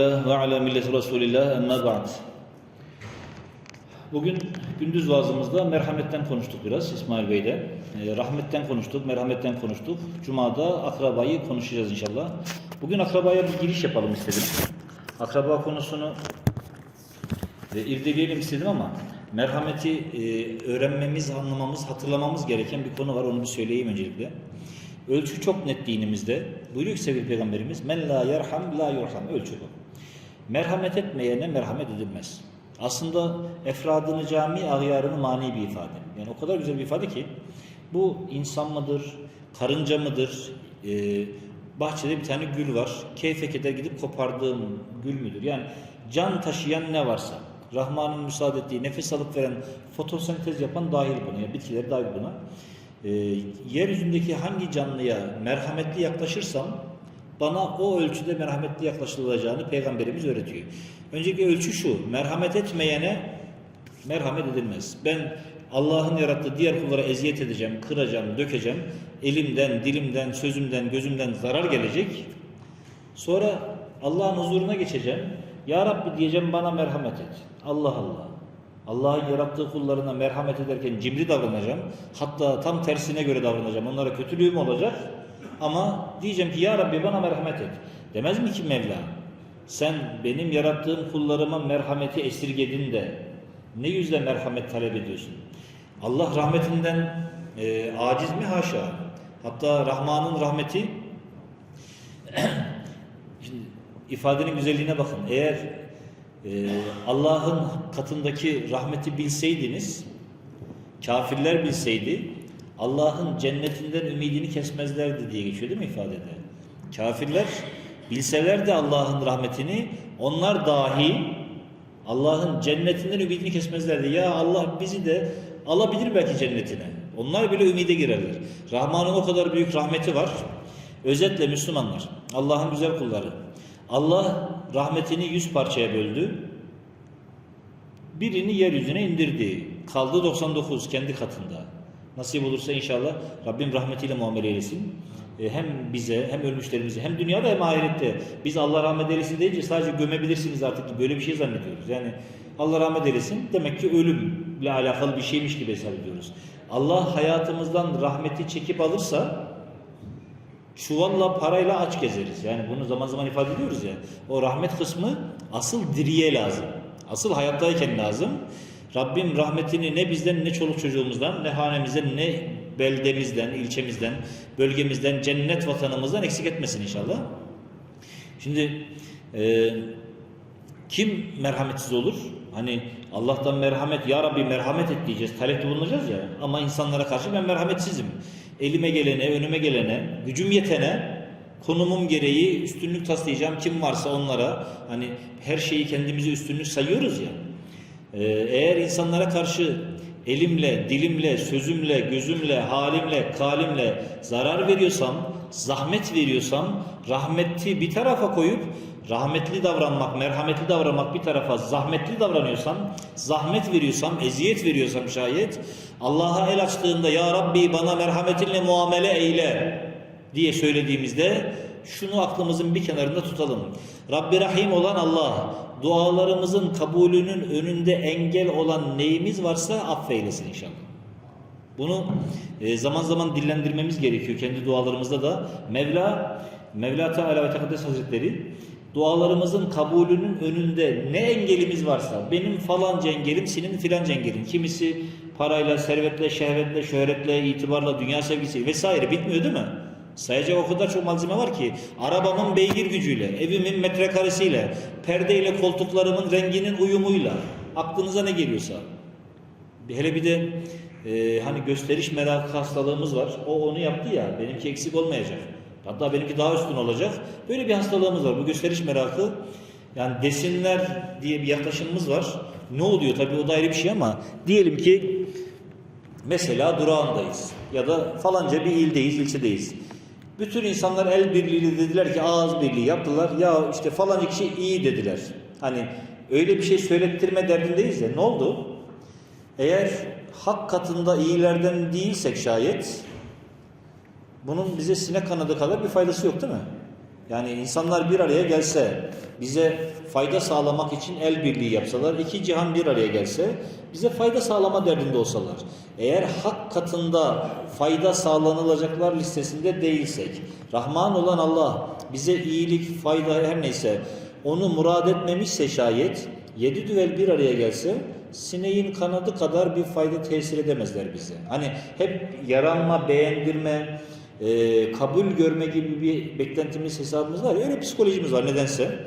Elhamdülillah ve ala milleti Resulillah emma ba'd. Bugün gündüz vaazımızda merhametten konuştuk biraz İsmail Bey'de. Ee, rahmetten konuştuk, merhametten konuştuk. Cuma'da akrabayı konuşacağız inşallah. Bugün akrabaya bir giriş yapalım istedim. Akraba konusunu e, irdeleyelim istedim ama merhameti e, öğrenmemiz, anlamamız, hatırlamamız gereken bir konu var. Onu bir söyleyeyim öncelikle. Ölçü çok net dinimizde. Buyuruyor ki sevgili Peygamberimiz men la yerham la yurham. Ölçü bu. Merhamet etmeyene merhamet edilmez. Aslında efradını cami ağyarını mani bir ifade. Yani o kadar güzel bir ifade ki bu insan mıdır, karınca mıdır, e, bahçede bir tane gül var. Keyfe keder gidip kopardığım gül müdür? Yani can taşıyan ne varsa, Rahman'ın müsaade ettiği, nefes alıp veren, fotosentez yapan dahil buna, yani bitkiler dahil buna. E, yeryüzündeki hangi canlıya merhametli yaklaşırsam bana o ölçüde merhametli yaklaşılacağını Peygamberimiz öğretiyor. Önceki ölçü şu, merhamet etmeyene merhamet edilmez. Ben Allah'ın yarattığı diğer kullara eziyet edeceğim, kıracağım, dökeceğim. Elimden, dilimden, sözümden, gözümden zarar gelecek. Sonra Allah'ın huzuruna geçeceğim. Ya Rabbi diyeceğim bana merhamet et. Allah Allah. Allah'ın yarattığı kullarına merhamet ederken cimri davranacağım. Hatta tam tersine göre davranacağım. Onlara kötülüğüm olacak. Ama diyeceğim ki ya Rabbi bana merhamet et. Demez mi ki Mevla? Sen benim yarattığım kullarıma merhameti esirgedin de ne yüzle merhamet talep ediyorsun? Allah rahmetinden e, aciz mi? Haşa. Hatta Rahman'ın rahmeti Şimdi ifadenin güzelliğine bakın. Eğer e, Allah'ın katındaki rahmeti bilseydiniz, kafirler bilseydi, Allah'ın cennetinden ümidini kesmezlerdi diye geçiyor değil mi ifadede? Kafirler bilselerdi Allah'ın rahmetini, onlar dahi Allah'ın cennetinden ümidini kesmezlerdi. Ya Allah bizi de alabilir belki cennetine. Onlar bile ümide girerler. Rahman'ın o kadar büyük rahmeti var. Özetle Müslümanlar, Allah'ın güzel kulları. Allah rahmetini yüz parçaya böldü. Birini yeryüzüne indirdi. Kaldı 99 kendi katında. Nasip olursa inşallah Rabbim rahmetiyle muamele eylesin. E, Hem bize hem ölmüşlerimize hem dünyada hem ahirette. Biz Allah rahmet eylesin deyince sadece gömebilirsiniz artık böyle bir şey zannediyoruz. Yani Allah rahmet eylesin demek ki ölümle alakalı bir şeymiş gibi hesap ediyoruz. Allah hayatımızdan rahmeti çekip alırsa çuvalla parayla aç gezeriz. Yani bunu zaman zaman ifade ediyoruz ya. O rahmet kısmı asıl diriye lazım. Asıl hayattayken lazım. Rabbim rahmetini ne bizden ne çoluk çocuğumuzdan ne hanemizden ne beldemizden, ilçemizden, bölgemizden, cennet vatanımızdan eksik etmesin inşallah. Şimdi e, kim merhametsiz olur? Hani Allah'tan merhamet, Ya Rabbi merhamet et diyeceğiz, talepte bulunacağız ya. Ama insanlara karşı ben merhametsizim. Elime gelene, önüme gelene, gücüm yetene, konumum gereği üstünlük taslayacağım kim varsa onlara. Hani her şeyi kendimize üstünlük sayıyoruz ya. Ee, eğer insanlara karşı elimle, dilimle, sözümle, gözümle, halimle, kalimle zarar veriyorsam, zahmet veriyorsam, rahmeti bir tarafa koyup rahmetli davranmak, merhametli davranmak bir tarafa zahmetli davranıyorsam, zahmet veriyorsam, eziyet veriyorsam şayet Allah'a el açtığında ya Rabbi bana merhametinle muamele eyle diye söylediğimizde şunu aklımızın bir kenarında tutalım. Rabbi Rahim olan Allah dualarımızın kabulünün önünde engel olan neyimiz varsa affeylesin inşallah. Bunu e, zaman zaman dillendirmemiz gerekiyor kendi dualarımızda da. Mevla, Mevla Teala ve Tekaddes Hazretleri dualarımızın kabulünün önünde ne engelimiz varsa benim falanca engelim senin filanca engelin. Kimisi parayla, servetle, şehvetle, şöhretle, itibarla, dünya sevgisi vesaire bitmiyor değil mi? Sayacak o kadar çok malzeme var ki arabamın beygir gücüyle, evimin metrekaresiyle, perdeyle koltuklarımın renginin uyumuyla aklınıza ne geliyorsa. Hele bir de e, hani gösteriş merakı hastalığımız var. O onu yaptı ya benimki eksik olmayacak. Hatta benimki daha üstün olacak. Böyle bir hastalığımız var. Bu gösteriş merakı yani desinler diye bir yaklaşımımız var. Ne oluyor tabii o da ayrı bir şey ama diyelim ki mesela durağındayız ya da falanca bir ildeyiz, ilçedeyiz. Bütün insanlar el birliği dediler ki ağız birliği yaptılar. Ya işte falanca kişi iyi dediler. Hani öyle bir şey söylettirme derdindeyiz ya ne oldu? Eğer hak katında iyilerden değilsek şayet bunun bize sinek kanadı kadar bir faydası yok değil mi? Yani insanlar bir araya gelse, bize fayda sağlamak için el birliği yapsalar, iki cihan bir araya gelse, bize fayda sağlama derdinde olsalar. Eğer hak katında fayda sağlanılacaklar listesinde değilsek, Rahman olan Allah bize iyilik, fayda her neyse onu murad etmemişse şayet, yedi düvel bir araya gelse, sineğin kanadı kadar bir fayda tesir edemezler bize. Hani hep yaranma, beğendirme, e, kabul görme gibi bir beklentimiz, hesabımız var. Öyle psikolojimiz var nedense.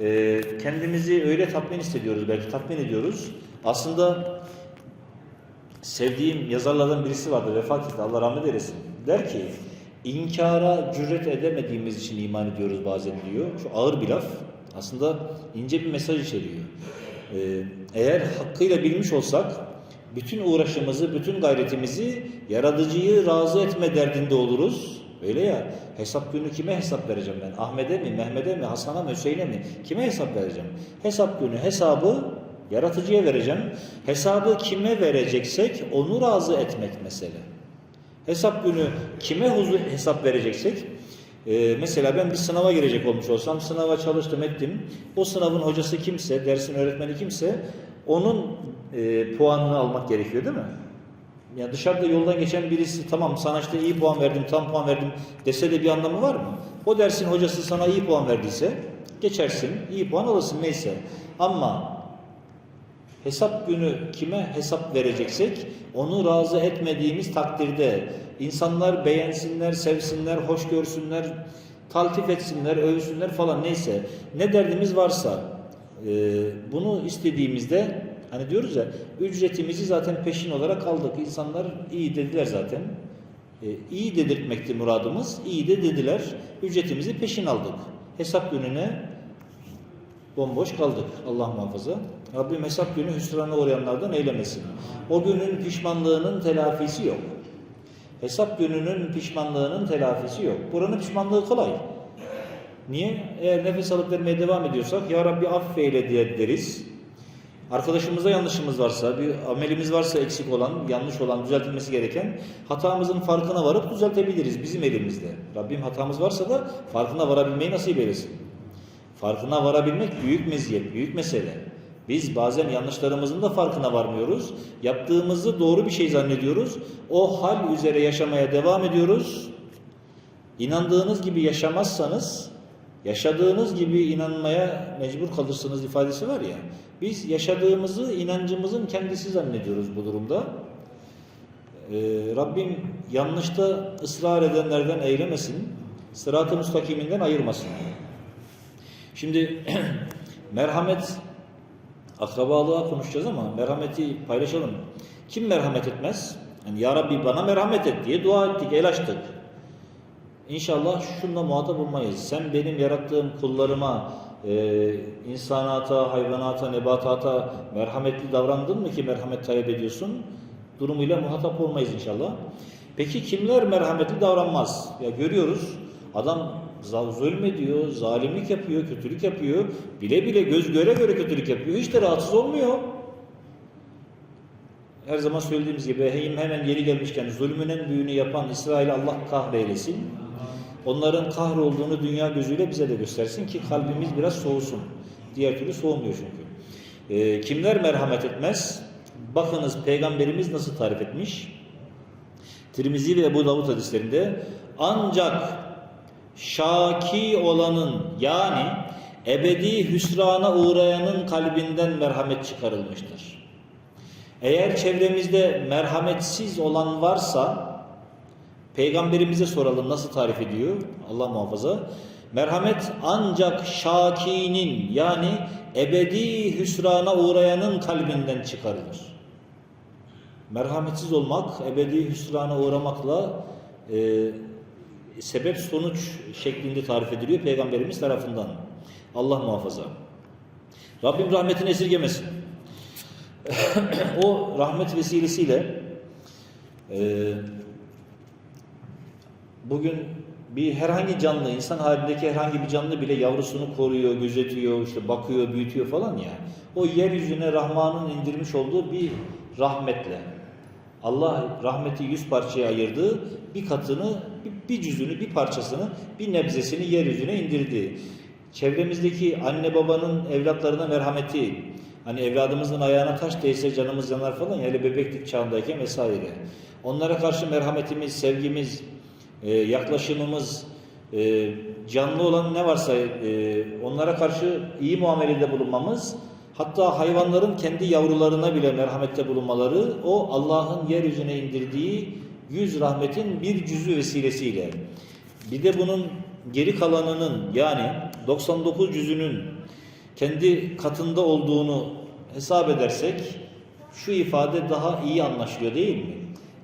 E, kendimizi öyle tatmin hissediyoruz, belki tatmin ediyoruz. Aslında sevdiğim yazarlardan birisi vardı, vefat etti, Allah rahmet eylesin. Der ki, inkara cüret edemediğimiz için iman ediyoruz bazen diyor. Şu ağır bir laf. Aslında ince bir mesaj içeriyor. Ee, eğer hakkıyla bilmiş olsak, bütün uğraşımızı, bütün gayretimizi yaratıcıyı razı etme derdinde oluruz. Öyle ya, hesap günü kime hesap vereceğim ben? Ahmet'e mi, Mehmet'e mi, Hasan'a mı, Hüseyin'e mi? Kime hesap vereceğim? Hesap günü hesabı yaratıcıya vereceğim. Hesabı kime vereceksek onu razı etmek mesele. Hesap günü kime huzur hesap vereceksek e, mesela ben bir sınava girecek olmuş olsam sınava çalıştım ettim. O sınavın hocası kimse, dersin öğretmeni kimse onun e, puanını almak gerekiyor değil mi? Ya dışarıda yoldan geçen birisi tamam sana işte iyi puan verdim, tam puan verdim dese de bir anlamı var mı? O dersin hocası sana iyi puan verdiyse geçersin, iyi puan alırsın neyse. Ama hesap günü kime hesap vereceksek onu razı etmediğimiz takdirde insanlar beğensinler, sevsinler, hoş görsünler, taltif etsinler, övsünler falan neyse ne derdimiz varsa e, bunu istediğimizde hani diyoruz ya ücretimizi zaten peşin olarak aldık. İnsanlar iyi dediler zaten. E, iyi dedirtmekti muradımız. İyi de dediler. Ücretimizi peşin aldık. Hesap gününe bomboş kaldık. Allah muhafaza. Rabbim hesap günü hüsrana uğrayanlardan eylemesin. O günün pişmanlığının telafisi yok. Hesap gününün pişmanlığının telafisi yok. Buranın pişmanlığı kolay. Niye? Eğer nefes alıp vermeye devam ediyorsak Ya Rabbi affeyle diye deriz. Arkadaşımızda yanlışımız varsa, bir amelimiz varsa eksik olan, yanlış olan, düzeltilmesi gereken hatamızın farkına varıp düzeltebiliriz bizim elimizde. Rabbim hatamız varsa da farkına varabilmeyi nasip eylesin. Farkına varabilmek büyük meziyet, büyük mesele. Biz bazen yanlışlarımızın da farkına varmıyoruz. Yaptığımızı doğru bir şey zannediyoruz. O hal üzere yaşamaya devam ediyoruz. İnandığınız gibi yaşamazsanız, yaşadığınız gibi inanmaya mecbur kalırsınız ifadesi var ya. Biz yaşadığımızı inancımızın kendisi zannediyoruz bu durumda. Ee, Rabbim yanlışta ısrar edenlerden eylemesin. Sırat-ı müstakiminden ayırmasın. Şimdi merhamet akrabalığa konuşacağız ama merhameti paylaşalım. Kim merhamet etmez? Yani ya Rabbi bana merhamet et diye dua ettik, el açtık. İnşallah şunla muhatap olmayız. Sen benim yarattığım kullarıma, e, insanata, hayvanata, nebatata merhametli davrandın mı ki merhamet talep ediyorsun? Durumuyla muhatap olmayız inşallah. Peki kimler merhametli davranmaz? Ya görüyoruz adam zulmediyor, zalimlik yapıyor, kötülük yapıyor. Bile bile göz göre göre kötülük yapıyor. Hiç de rahatsız olmuyor. Her zaman söylediğimiz gibi hem hemen yeri gelmişken zulmün en büyüğünü yapan İsrail Allah kahreylesin. Onların kahrolduğunu dünya gözüyle bize de göstersin ki kalbimiz biraz soğusun. Diğer türlü soğumuyor çünkü. Ee, kimler merhamet etmez? Bakınız Peygamberimiz nasıl tarif etmiş? Tirmizi ve Ebu Davud hadislerinde ancak şaki olanın yani ebedi hüsrana uğrayanın kalbinden merhamet çıkarılmıştır. Eğer çevremizde merhametsiz olan varsa peygamberimize soralım nasıl tarif ediyor Allah muhafaza. Merhamet ancak şakinin yani ebedi hüsrana uğrayanın kalbinden çıkarılır. Merhametsiz olmak ebedi hüsrana uğramakla e, sebep sonuç şeklinde tarif ediliyor peygamberimiz tarafından. Allah muhafaza. Rabbim rahmetini esirgemesin. o rahmet vesilesiyle e, bugün bir herhangi canlı, insan halindeki herhangi bir canlı bile yavrusunu koruyor, gözetiyor, işte bakıyor, büyütüyor falan ya. O yeryüzüne Rahman'ın indirmiş olduğu bir rahmetle. Allah rahmeti yüz parçaya ayırdığı bir katını bir cüzünü, bir parçasını, bir nebzesini yeryüzüne indirdi. Çevremizdeki anne babanın evlatlarına merhameti, hani evladımızın ayağına taş değse canımız yanar falan, yani bebeklik çağındayken vesaire. Onlara karşı merhametimiz, sevgimiz, e, yaklaşımımız, e, canlı olan ne varsa e, onlara karşı iyi muamelede bulunmamız, hatta hayvanların kendi yavrularına bile merhamette bulunmaları, o Allah'ın yeryüzüne indirdiği yüz rahmetin bir cüzü vesilesiyle. Bir de bunun geri kalanının yani 99 cüzünün kendi katında olduğunu hesap edersek şu ifade daha iyi anlaşılıyor değil mi?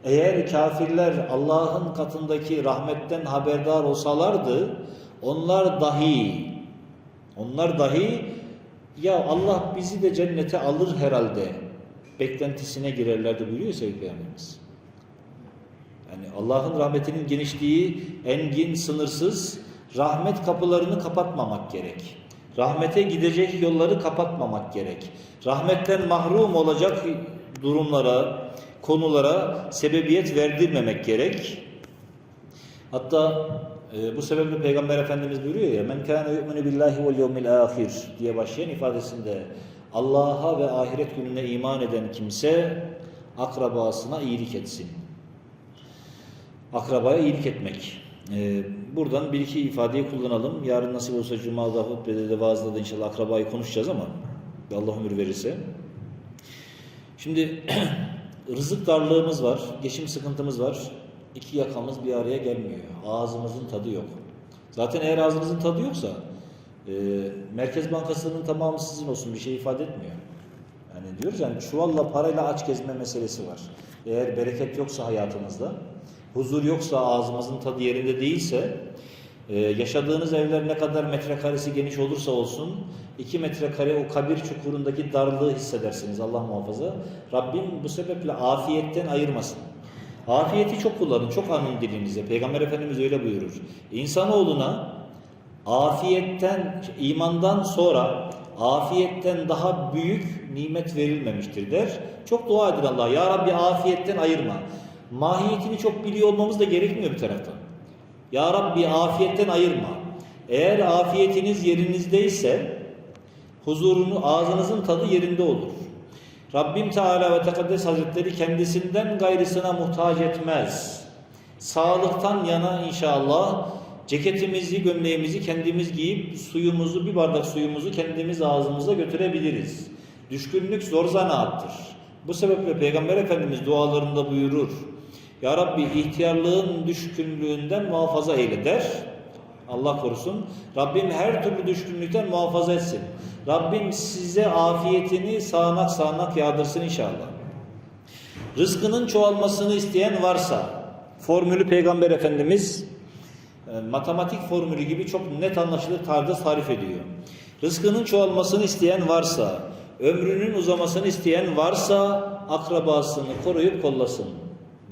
Eğer kafirler Allah'ın katındaki rahmetten haberdar olsalardı onlar dahi onlar dahi ya Allah bizi de cennete alır herhalde beklentisine girerlerdi buyuruyor sevgili Peygamberimiz. Yani Allah'ın rahmetinin genişliği engin, sınırsız. Rahmet kapılarını kapatmamak gerek. Rahmete gidecek yolları kapatmamak gerek. Rahmetten mahrum olacak durumlara, konulara sebebiyet verdirmemek gerek. Hatta e, bu sebeple Peygamber Efendimiz buyuruyor ya men kana yu'minu billahi vel yevmil ahir diye başlayan ifadesinde Allah'a ve ahiret gününe iman eden kimse akrabasına iyilik etsin. Akrabaya iyilik etmek. Ee, buradan bir iki ifadeyi kullanalım. Yarın nasip olsa Cuma'da hutbede de vaazda da inşallah akrabayı konuşacağız ama Allah ömür verirse. Şimdi rızık darlığımız var, geçim sıkıntımız var. İki yakamız bir araya gelmiyor. Ağzımızın tadı yok. Zaten eğer ağzınızın tadı yoksa e, Merkez Bankası'nın tamamı sizin olsun bir şey ifade etmiyor. Yani diyoruz yani çuvalla parayla aç gezme meselesi var. Eğer bereket yoksa hayatınızda, huzur yoksa ağzımızın tadı yerinde değilse, e, yaşadığınız evler ne kadar metrekaresi geniş olursa olsun, iki metrekare o kabir çukurundaki darlığı hissedersiniz Allah muhafaza. Rabbim bu sebeple afiyetten ayırmasın. Afiyeti çok kullanın, çok anın dilinize. Peygamber Efendimiz öyle buyurur. İnsanoğluna afiyetten, imandan sonra afiyetten daha büyük nimet verilmemiştir der. Çok dua edin Allah. Ya Rabbi afiyetten ayırma. Mahiyetini çok biliyor olmamız da gerekmiyor bir taraftan. Ya Rabbi afiyetten ayırma. Eğer afiyetiniz yerinizdeyse huzurunu ağzınızın tadı yerinde olur. Rabbim Teala ve Tekaddes Hazretleri kendisinden gayrısına muhtaç etmez. Sağlıktan yana inşallah ceketimizi, gömleğimizi kendimiz giyip suyumuzu, bir bardak suyumuzu kendimiz ağzımıza götürebiliriz. Düşkünlük zor zanaattır. Bu sebeple Peygamber Efendimiz dualarında buyurur. Ya Rabbi ihtiyarlığın düşkünlüğünden muhafaza eyle der. Allah korusun. Rabbim her türlü düşkünlükten muhafaza etsin. Rabbim size afiyetini sağanak sağanak yağdırsın inşallah. Rızkının çoğalmasını isteyen varsa, formülü Peygamber Efendimiz e, matematik formülü gibi çok net anlaşılır tarzda tarif ediyor. Rızkının çoğalmasını isteyen varsa, ömrünün uzamasını isteyen varsa akrabasını koruyup kollasın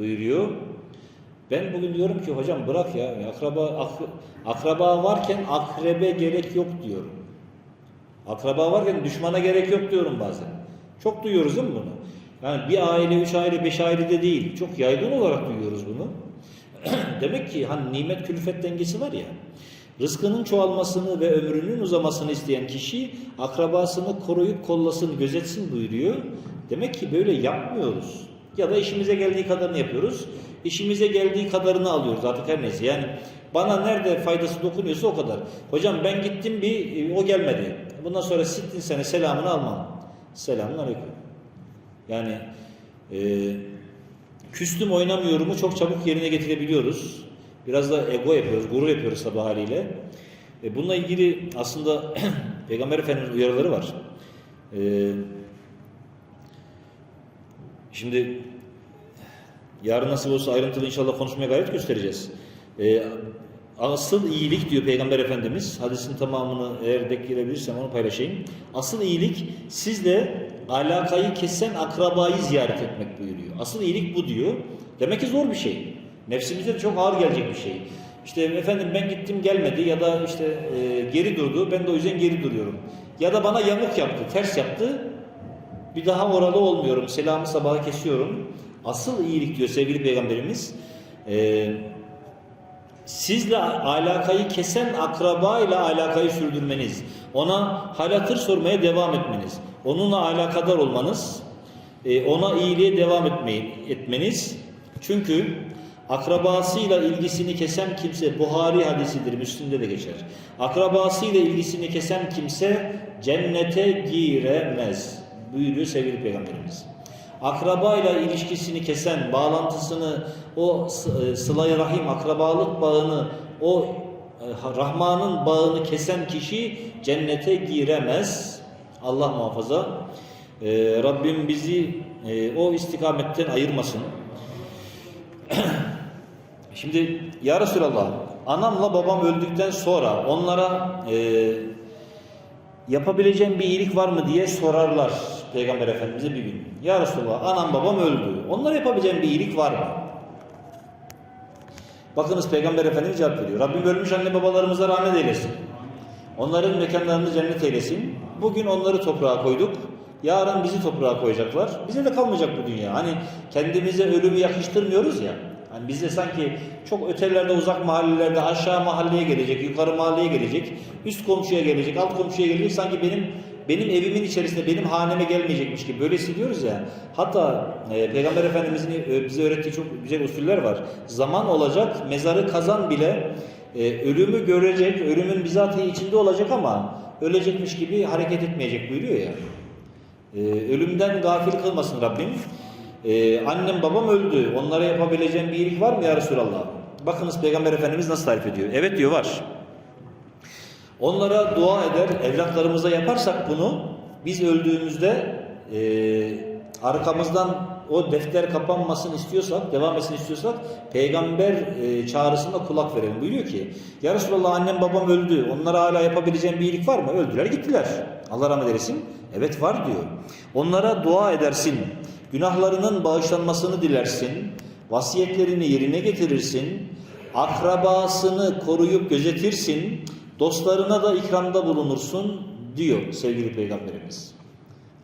buyuruyor. Ben bugün diyorum ki hocam bırak ya akraba ak, akraba varken akrebe gerek yok diyorum. Akraba varken düşmana gerek yok diyorum bazen. Çok duyuyoruz değil mi bunu? Yani bir aile, üç aile, beş ailede değil. Çok yaygın olarak duyuyoruz bunu. Demek ki hani nimet külfet dengesi var ya. Rızkının çoğalmasını ve ömrünün uzamasını isteyen kişi akrabasını koruyup kollasın, gözetsin buyuruyor. Demek ki böyle yapmıyoruz. Ya da işimize geldiği kadarını yapıyoruz. İşimize geldiği kadarını alıyoruz artık her neyse. Yani bana nerede faydası dokunuyorsa o kadar. Hocam ben gittim bir o gelmedi. Bundan sonra sittin sene selamını almam. Selamun aleyküm. Yani e, küstüm oynamıyorumu çok çabuk yerine getirebiliyoruz. Biraz da ego yapıyoruz, gurur yapıyoruz sabah haliyle. E, bununla ilgili aslında Peygamber Efendimiz uyarıları var. E, şimdi yarın nasıl olsa ayrıntılı inşallah konuşmaya gayret göstereceğiz. E, asıl iyilik diyor Peygamber Efendimiz. Hadisin tamamını eğer denk gelebilirsem onu paylaşayım. Asıl iyilik sizle alakayı kesen akrabayı ziyaret etmek buyuruyor. Asıl iyilik bu diyor. Demek ki zor bir şey. Nefsimize de çok ağır gelecek bir şey. İşte efendim ben gittim gelmedi ya da işte e, geri durdu. Ben de o yüzden geri duruyorum. Ya da bana yamuk yaptı, ters yaptı. Bir daha oralı olmuyorum. Selamı sabaha kesiyorum. Asıl iyilik diyor sevgili peygamberimiz. E, sizle alakayı kesen akraba ile alakayı sürdürmeniz, ona hal hatır sormaya devam etmeniz, onunla alakadar olmanız, e, ona iyiliğe devam etmeyi, etmeniz. Çünkü akrabasıyla ilgisini kesen kimse, Buhari hadisidir, Müslim'de de geçer. Akrabasıyla ilgisini kesen kimse cennete giremez buyuruyor sevgili Peygamberimiz. Akrabayla ilişkisini kesen, bağlantısını, o e, sıla-i rahim, akrabalık bağını, o e, Rahman'ın bağını kesen kişi cennete giremez. Allah muhafaza. E, Rabbim bizi e, o istikametten ayırmasın. Şimdi ya Resulallah anamla babam öldükten sonra onlara e, yapabileceğim bir iyilik var mı diye sorarlar Peygamber Efendimiz'e bir gün. Ya Resulallah anam babam öldü. Onlara yapabileceğim bir iyilik var mı? Bakınız Peygamber Efendimiz cevap veriyor. Rabbim ölmüş anne babalarımıza rahmet eylesin. Onların mekanlarını cennet eylesin. Bugün onları toprağa koyduk. Yarın bizi toprağa koyacaklar. Bize de kalmayacak bu dünya. Hani kendimize ölümü yakıştırmıyoruz ya. Hani bize sanki çok ötelerde uzak mahallelerde aşağı mahalleye gelecek, yukarı mahalleye gelecek, üst komşuya gelecek, alt komşuya gelecek. Sanki benim benim evimin içerisinde benim haneme gelmeyecekmiş gibi böyle hissediyoruz ya. Hatta e, Peygamber Efendimizin e, bize öğrettiği çok güzel usuller var. Zaman olacak, mezarı kazan bile e, ölümü görecek, ölümün bizatihi içinde olacak ama ölecekmiş gibi hareket etmeyecek buyuruyor ya. E, ölümden gafil kılmasın Rabbim. E, annem babam öldü. Onlara yapabileceğim bir iyilik var mı ya Resulallah? Bakınız Peygamber Efendimiz nasıl tarif ediyor. Evet diyor var. Onlara dua eder, evlatlarımıza yaparsak bunu biz öldüğümüzde e, arkamızdan o defter kapanmasını istiyorsak, devam etsin istiyorsak peygamber e, çağrısında kulak verelim. Buyuruyor ki Ya Resulallah annem babam öldü. Onlara hala yapabileceğim bir iyilik var mı? Öldüler gittiler. Allah rahmet eylesin. Evet var diyor. Onlara dua edersin. Günahlarının bağışlanmasını dilersin. Vasiyetlerini yerine getirirsin. Akrabasını koruyup gözetirsin. Dostlarına da ikramda bulunursun diyor sevgili peygamberimiz.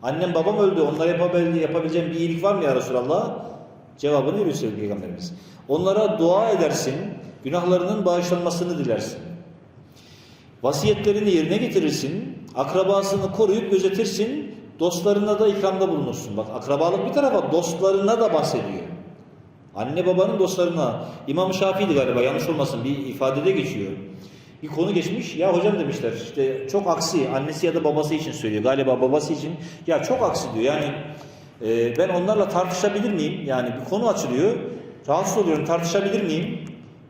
Annem babam öldü. Onlara yapabil- yapabileceğim bir iyilik var mı ya Resulallah? Cevabını veriyor sevgili peygamberimiz. Onlara dua edersin. Günahlarının bağışlanmasını dilersin. Vasiyetlerini yerine getirirsin. Akrabasını koruyup gözetirsin. Dostlarına da ikramda bulunursun. Bak akrabalık bir tarafa dostlarına da bahsediyor. Anne babanın dostlarına. İmam Şafii'di galiba yanlış olmasın bir ifadede geçiyor. Bir konu geçmiş. Ya hocam demişler işte çok aksi annesi ya da babası için söylüyor. Galiba babası için. Ya çok aksi diyor. Yani e, ben onlarla tartışabilir miyim? Yani bir konu açılıyor. Rahatsız oluyorum tartışabilir miyim?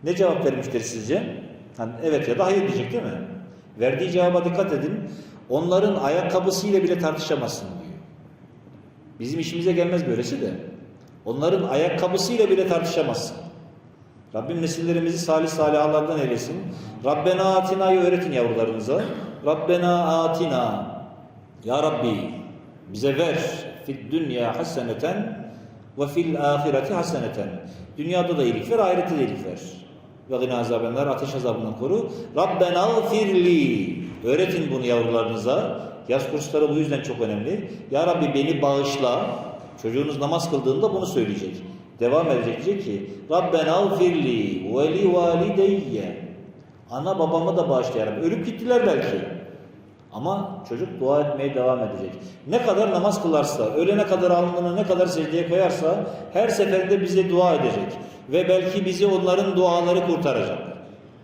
Ne cevap vermiştir sizce? Hani evet ya da hayır diyecek değil mi? Verdiği cevaba dikkat edin. Onların ayakkabısıyla bile tartışamazsın diyor. Bizim işimize gelmez böylesi de. Onların ayakkabısıyla bile tartışamazsın. Rabbim nesillerimizi salih salihalardan eylesin. Rabbena atina'yı öğretin yavrularınıza. Rabbena atina. Ya Rabbi bize ver fid dünya haseneten ve fil ahireti haseneten. Dünyada da iyilik ver, ahirette de iyilik ver. Ve gına azabenler, ateş azabından koru. Rabbena firli. Öğretin bunu yavrularınıza. Yaz kursları bu yüzden çok önemli. Ya Rabbi beni bağışla. Çocuğunuz namaz kıldığında bunu söyleyecek. Devam edecek diyecek ki Rabbena firli ve li valideyye. Ana babama da bağışla ya Rabbi. Ölüp gittiler belki. Ama çocuk dua etmeye devam edecek. Ne kadar namaz kılarsa, ölene kadar alnını ne kadar secdeye koyarsa her seferinde bize dua edecek. Ve belki bizi onların duaları kurtaracak.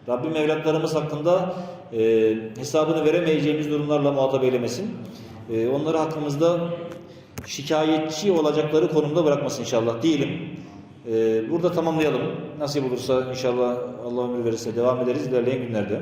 Rabbim evlatlarımız hakkında e, hesabını veremeyeceğimiz durumlarla muhatap eylemesin. E, onları hakkımızda şikayetçi olacakları konumda bırakmasın inşallah diyelim. E, burada tamamlayalım. Nasip olursa inşallah Allah ömür verirse devam ederiz ilerleyen günlerde.